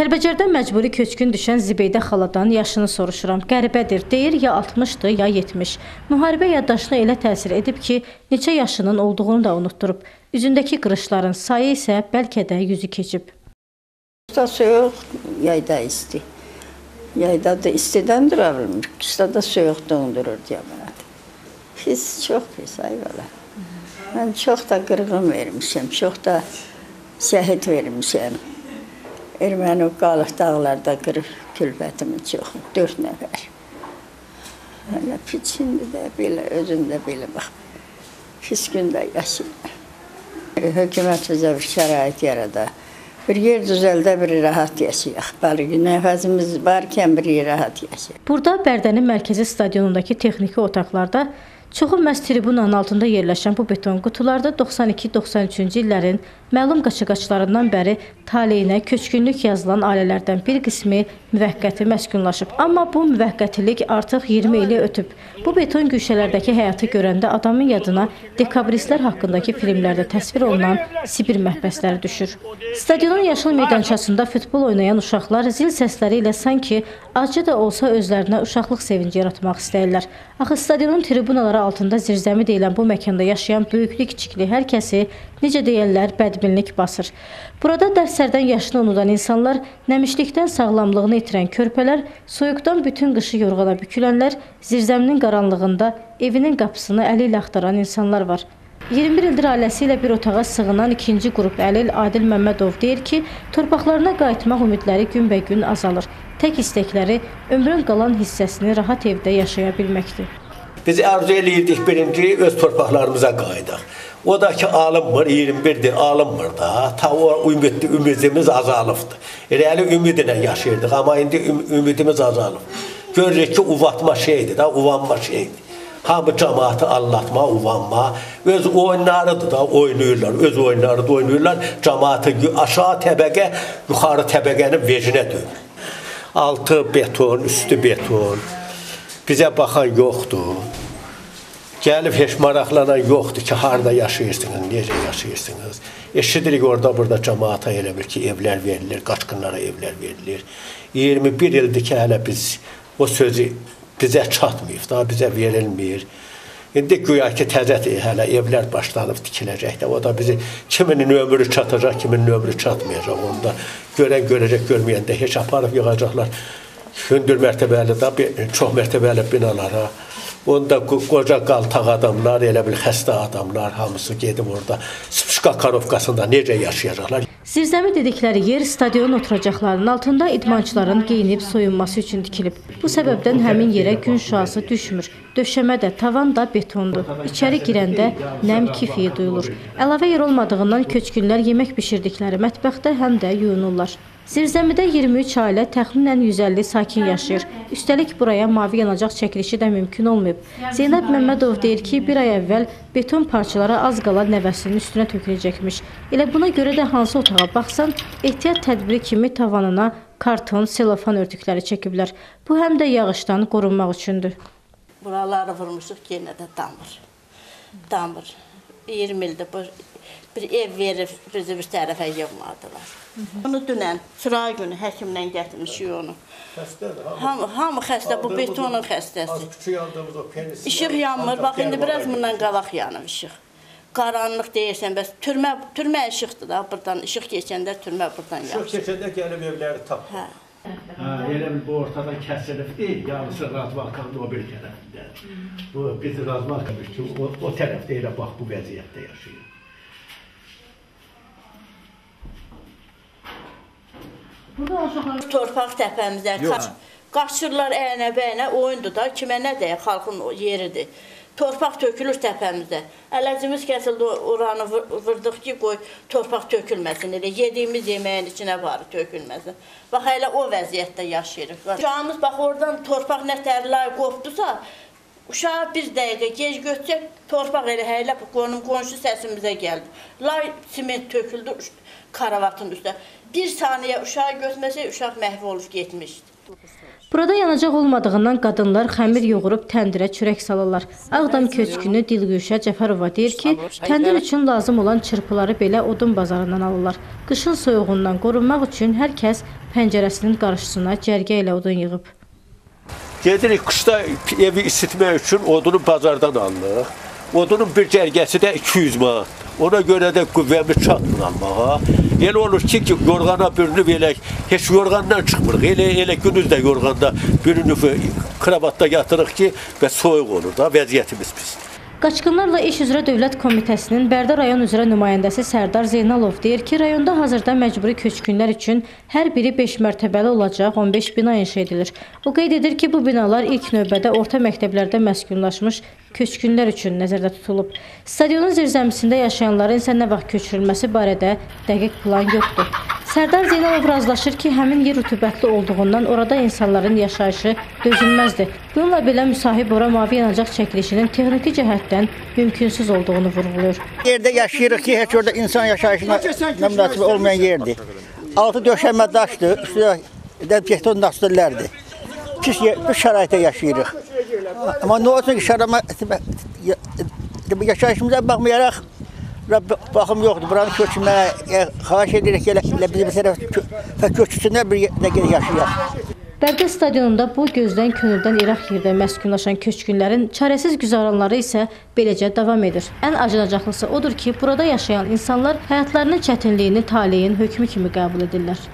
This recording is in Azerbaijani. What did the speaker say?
Kəlbəcərdə məcburi köçkün düşən Zibeydə xaladan yaşını soruşuram. Qəribədir, deyir ya 60-dır, ya 70. Müharibə yaddaşına elə təsir edib ki, neçə yaşının olduğunu da unutturub. Üzündəki qırışların sayı isə bəlkə də yüzü keçib. Qışda soyuq, yayda isti. Yayda da istidən dura bilmir. Qışda da soyuq dondurur deyə mənə. Pis, çox pis ay valla. Mən çox da qırğın vermişəm, çox da şəhid vermişəm. Erməni qalıq dağlarda qırıb külbətimi çox, dörd nəfər. Hələ piçindi də belə, özündə belə bax. Pis gündə yaşayır. Hökumət bizə bir şərait yarada. Bir yer düzəldə, bir rahat yaşayaq. Bəli, nəfəsimiz varkən bir rahat yaşayaq. Burada Bərdənin mərkəzi stadionundakı texniki otaqlarda çoxu məhz tribunanın altında yerləşən bu beton qutularda 92-93-cü illərin məlum qaçaqaçlarından bəri taleyinə köçkünlük yazılan ailələrdən bir qismi müvəqqəti məskunlaşıb. Amma bu müvəqqətilik artıq 20 ili ötüb. Bu beton güşələrdəki həyatı görəndə adamın yadına dekabristlər haqqındakı filmlərdə təsvir olunan Sibir məhbəsləri düşür. Stadionun yaşıl meydançasında futbol oynayan uşaqlar zil səsləri ilə sanki acı da olsa özlərinə uşaqlıq sevinci yaratmaq istəyirlər. Axı stadionun tribunaları altında zirzəmi deyilən bu məkanda yaşayan böyüklü, kiçikli hər kəsi necə deyirlər, bədbinlik basır. Burada dərslərdən yaşını unudan insanlar, nəmişlikdən sağlamlığını itirən körpələr, soyuqdan bütün qışı yorğana bükülənlər, zirzəminin qaranlığında evinin qapısını əli ilə axtaran insanlar var. 21 ildir ailəsi ilə bir otağa sığınan ikinci qrup əlil Adil Məmmədov deyir ki, torpaqlarına qayıtmaq ümidləri günbəgün azalır. Tək istəkləri ömrün qalan hissəsini rahat evdə yaşaya bilməkdir. Biz arzu eləyirdik birinci öz torpaqlarımıza qayıdaq. O da ki alınmır, 21-dir, alınmır da. Ta o ümid, ümidimiz azalıbdır. Elə ümidlə yaşayırdıq, amma indi üm ümidimiz azalıb. Görürük ki, uvatma şeydir da, uvanma şeydir. Hamı cəmaatı allatma, uvanma, öz oyunlarıdır da, oynayırlar, öz oyunları da oynayırlar. Cəmaatı aşağı təbəqə, yuxarı təbəqənin vecinə döyür. Altı beton, üstü beton. Bizə baxan yoxdur. Gəlib heç maraqlanan yoxdur ki, harda yaşayırsınız, necə yaşayırsınız. Eşidirik orada burada cəmaata elə bir ki, evlər verilir, qaçqınlara evlər verilir. 21 ildir ki, hələ biz o sözü bizə çatmayıb, daha bizə verilmir. İndi güya ki, təzədir, hələ evlər başlanıb tikiləcək də. O da bizi kiminin ömrü çatacaq, kiminin ömrü çatmayacaq. Onda görən görəcək, görməyən də heç aparıb yığacaqlar. Hündür mərtəbəli də, çox mərtəbəli binalara. Onda qoca qaltaq adamlar, elə bil xəstə adamlar hamısı gedib orada Spişka karovkasında necə yaşayacaqlar? Zirzəmi dedikləri yer stadionun oturacaqlarının altında idmançıların geyinib soyunması üçün tikilib. Bu səbəbdən həmin yerə gün şüası düşmür. Döşəmə də, tavan da betondur. İçəri girəndə nəm kifiyi duyulur. Əlavə yer olmadığından köçkünlər yemək bişirdikləri mətbəxdə həm də yuyunurlar. Zirzəmidə 23 ailə təxminən 150 sakin yaşayır. Üstəlik buraya mavi yanacaq çəkilişi də mümkün olmayıb. Zeynəb Məmmədov deyir ki, bir ay əvvəl beton parçaları az qala nəvəsinin üstünə töküləcəkmiş. Elə buna görə də hansı otağa baxsan, ehtiyat tədbiri kimi tavanına karton, selofan örtükləri çəkiblər. Bu həm də yağışdan qorunmaq üçündür. Buraları vurmuşuq, yenə də damır. Damır. 20 ildir bu bir ev verib bizi bir tərəfə yığmadılar. Onu dünən, sıray günü həkimdən gətirmişik onu. Xəstədir, Hamı, hamı xəstə, bu betonun xəstəsi. küçük aldığımız o penis. İşıq yanmır, bax indi biraz bundan qabaq yanır işıq. Qaranlıq deyirsən, bəs türmə, türmə işıqdır da, buradan işıq keçəndə türmə buradan Çox yanır. keçəndə gəlib evləri tap. Hə. Ha, elə bil bu ortadan kəsilib deyil, yarısı Razvalkanın o bir tərəfində. Bu biz Razvalkan ki, o, o tərəfdə elə bax bu vəziyyətdə yaşayır. Burada uşaqlar Torpaq təpəmizdə qaç, qaçırlar əyənə-bəyənə, oyundur da, kimə nə deyək, xalqın yeridir. Torpaq tökülür təpəmizdə. Ələcimiz kəsildi, oranı vurdıq ki, qoy torpaq tökülməsin. Elə yediyimiz yeməyin içinə var tökülməsin. Bax elə o vəziyyətdə yaşayırıq. Uşağımız bax oradan torpaq nətərlər qopdusa, uşağı bir dəqiqə gec götürəcək, torpaq elə həylə qonum qonşu səsimizə gəldi. Lay siment töküldü karavatın üstə. Bir saniyə uşağı götürməsək uşaq məhv olub getmişdi. Burada yanacaq olmadığından qadınlar xəmir yoğurub təndirə çörək salırlar. Ağdam köçkünü Dilgüşə Cəfərova deyir ki, təndir üçün lazım olan çırpıları belə odun bazarından alırlar. Qışın soyuğundan qorunmaq üçün hər kəs pəncərəsinin qarşısına cərgə ilə odun yığıb. Gedirik qışda evi isitmək üçün odunu bazardan alırıq. Odunun bir cərgəsi də 200 manat. Ona görə də qüvvəmiz çatmır almağa. Elə olur ki, ki yorğana bürünüb elə heç yorğandan çıxmırıq. Elə elə günüz də yorğanda bürünüb kravatda yatırıq ki, və soyuq olur da, vəziyyətimiz pisdir. Qaçqınlarla İş üzrə Dövlət Komitəsinin Bərdə rayon üzrə nümayəndəsi Sərdar Zeynalov deyir ki, rayonda hazırda məcburi köçkünlər üçün hər biri 5 mərtəbəli olacaq 15 bina inşa edilir. O qeyd edir ki, bu binalar ilk növbədə orta məktəblərdə məskunlaşmış köçkünlər üçün nəzərdə tutulub. Stadionun zirzəmisində yaşayanların isə nə vaxt köçürülməsi barədə dəqiq plan yoxdur. Sərdar Zeynalov razılaşır ki, həmin yer rütubətli olduğundan orada insanların yaşayışı dözülməzdir. Bununla belə müsahib ora mavi yanacaq çəkilişinin texniki cəhətdən mümkünsüz olduğunu vurğulayır. Yerdə yaşayırıq ki, heç orada insan yaşayışına münasib olmayan yerdir. Altı döşəmə daşdır, üstə də beton daşdırlardır. Pis, yer- pis şəraitdə yaşayırıq. Amma nə olsun ki, şərama yaşayışımıza baxmayaraq bura baxım yoxdur. Buranı köçürməyə e, xahiş edirik ki, elə, elə bizim tərəf kö köçüsünlər bir yerdə yaşayaq. Bərdə stadionunda bu gözdən könüldən İraq yerdə məskunlaşan köçkünlərin çarəsiz güzaranları isə beləcə davam edir. Ən acınacaqlısı odur ki, burada yaşayan insanlar həyatlarının çətinliyini taleyin hökmü kimi qəbul edirlər.